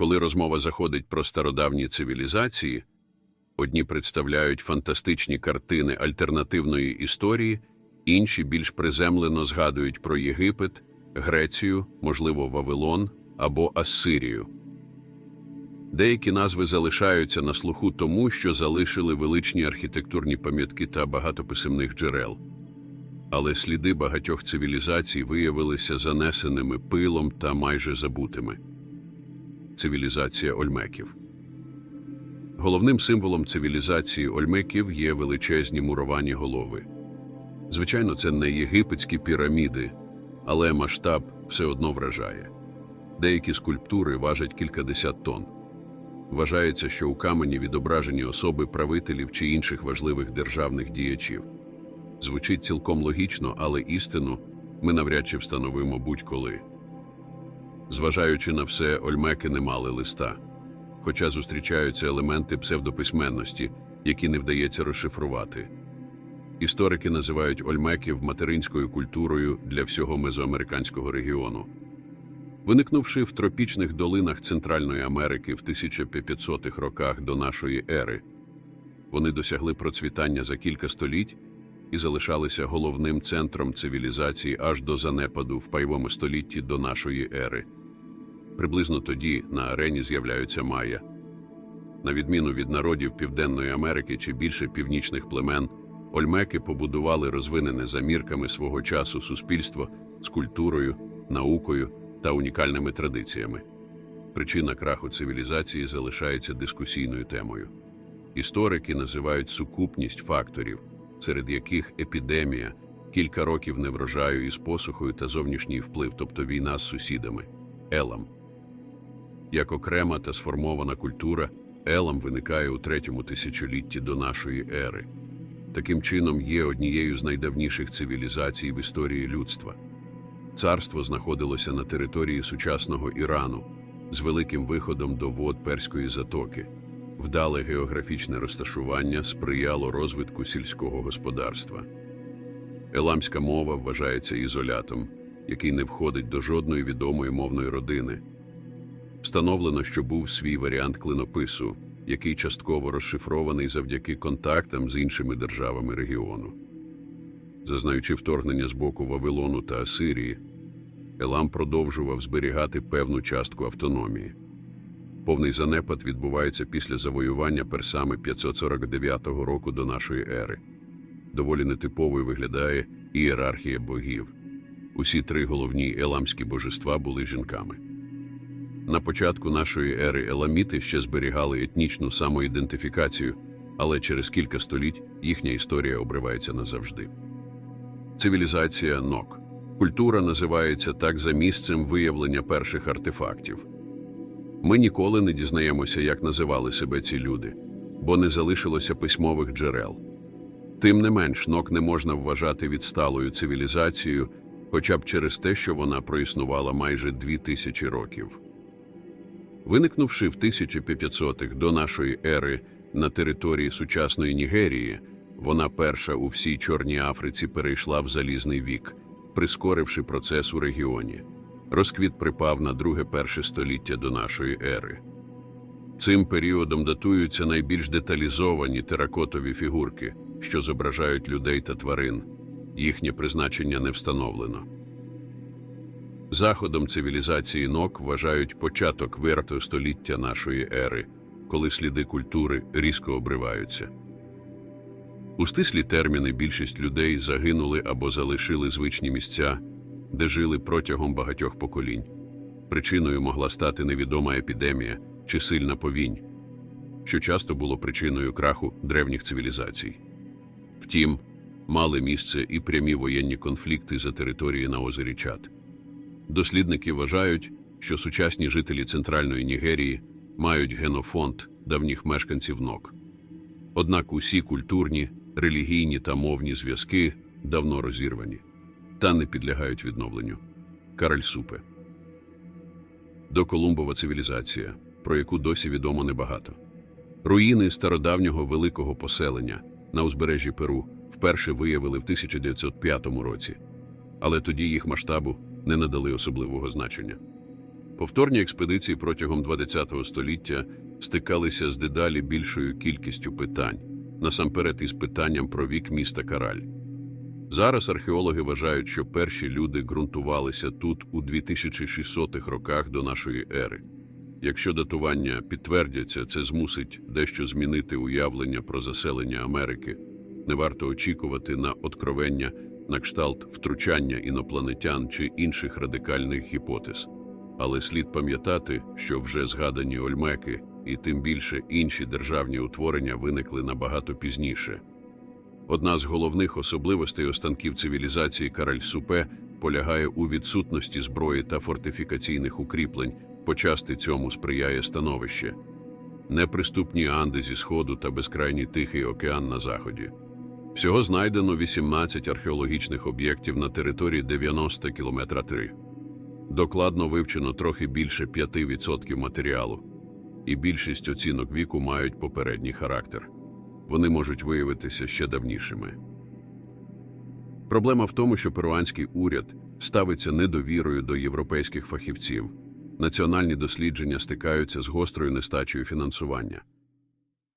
Коли розмова заходить про стародавні цивілізації, одні представляють фантастичні картини альтернативної історії, інші більш приземлено згадують про Єгипет, Грецію, можливо, Вавилон або Ассирію. Деякі назви залишаються на слуху тому, що залишили величні архітектурні пам'ятки та багато писемних джерел. Але сліди багатьох цивілізацій виявилися занесеними пилом та майже забутими. Цивілізація Ольмеків. Головним символом цивілізації Ольмеків є величезні муровані голови. Звичайно, це не єгипетські піраміди, але масштаб все одно вражає. Деякі скульптури важать кількадесят тонн. Вважається, що у камені відображені особи правителів чи інших важливих державних діячів. Звучить цілком логічно, але істину ми навряд чи встановимо будь-коли. Зважаючи на все, ольмеки не мали листа, хоча зустрічаються елементи псевдописьменності, які не вдається розшифрувати. Історики називають ольмеків материнською культурою для всього мезоамериканського регіону. Виникнувши в тропічних долинах Центральної Америки в 1500-х роках до нашої ери, вони досягли процвітання за кілька століть і залишалися головним центром цивілізації аж до занепаду в пайовому столітті до нашої ери. Приблизно тоді на арені з'являються майя. На відміну від народів Південної Америки чи більше північних племен, ольмеки побудували розвинене за мірками свого часу суспільство з культурою, наукою та унікальними традиціями. Причина краху цивілізації залишається дискусійною темою. Історики називають сукупність факторів, серед яких епідемія, кілька років неврожаю із посухою та зовнішній вплив, тобто війна з сусідами, елам. Як окрема та сформована культура, елам виникає у третьому тисячолітті до нашої ери. Таким чином є однією з найдавніших цивілізацій в історії людства. Царство знаходилося на території сучасного Ірану з великим виходом до вод Перської затоки. Вдале географічне розташування сприяло розвитку сільського господарства. Еламська мова вважається ізолятом, який не входить до жодної відомої мовної родини. Встановлено, що був свій варіант клинопису, який частково розшифрований завдяки контактам з іншими державами регіону. Зазнаючи вторгнення з боку Вавилону та Асирії, Елам продовжував зберігати певну частку автономії. Повний занепад відбувається після завоювання персами 549 року до нашої ери. Доволі нетиповою виглядає ієрархія богів. Усі три головні еламські божества були жінками. На початку нашої ери еламіти ще зберігали етнічну самоідентифікацію, але через кілька століть їхня історія обривається назавжди. Цивілізація Нок. Культура називається так за місцем виявлення перших артефактів. Ми ніколи не дізнаємося, як називали себе ці люди, бо не залишилося письмових джерел. Тим не менш, нок не можна вважати відсталою цивілізацією, хоча б через те, що вона проіснувала майже дві тисячі років. Виникнувши в 1500-х до нашої ери на території сучасної Нігерії, вона перша у всій Чорній Африці перейшла в залізний вік, прискоривши процес у регіоні. Розквіт припав на друге перше століття до нашої ери. Цим періодом датуються найбільш деталізовані теракотові фігурки, що зображають людей та тварин. Їхнє призначення не встановлено. Заходом цивілізації нок вважають початок вертого століття нашої ери, коли сліди культури різко обриваються. У стислі терміни більшість людей загинули або залишили звичні місця, де жили протягом багатьох поколінь. Причиною могла стати невідома епідемія чи сильна повінь, що часто було причиною краху древніх цивілізацій. Втім, мали місце і прямі воєнні конфлікти за території на озері Чад. Дослідники вважають, що сучасні жителі Центральної Нігерії мають генофонд давніх мешканців нок. Однак усі культурні, релігійні та мовні зв'язки давно розірвані та не підлягають відновленню. Кароль Супе. Доколумбова цивілізація, про яку досі відомо небагато. Руїни стародавнього великого поселення на узбережжі Перу вперше виявили в 1905 році, але тоді їх масштабу не надали особливого значення. Повторні експедиції протягом ХХ століття стикалися з дедалі більшою кількістю питань, насамперед із питанням про вік міста Караль. Зараз археологи вважають, що перші люди ґрунтувалися тут у 2600-х роках до нашої ери. Якщо датування підтвердяться, це змусить дещо змінити уявлення про заселення Америки. Не варто очікувати на откровення на кшталт втручання інопланетян чи інших радикальних гіпотез. Але слід пам'ятати, що вже згадані Ольмеки і тим більше інші державні утворення виникли набагато пізніше. Одна з головних особливостей останків цивілізації Караль-Супе полягає у відсутності зброї та фортифікаційних укріплень, почасти цьому сприяє становище. Неприступні Анди зі Сходу та безкрайній Тихий океан на заході. Всього знайдено 18 археологічних об'єктів на території 90 км 3. Докладно вивчено трохи більше 5% матеріалу, і більшість оцінок віку мають попередній характер. Вони можуть виявитися ще давнішими. Проблема в тому, що перуанський уряд ставиться недовірою до європейських фахівців. Національні дослідження стикаються з гострою нестачею фінансування.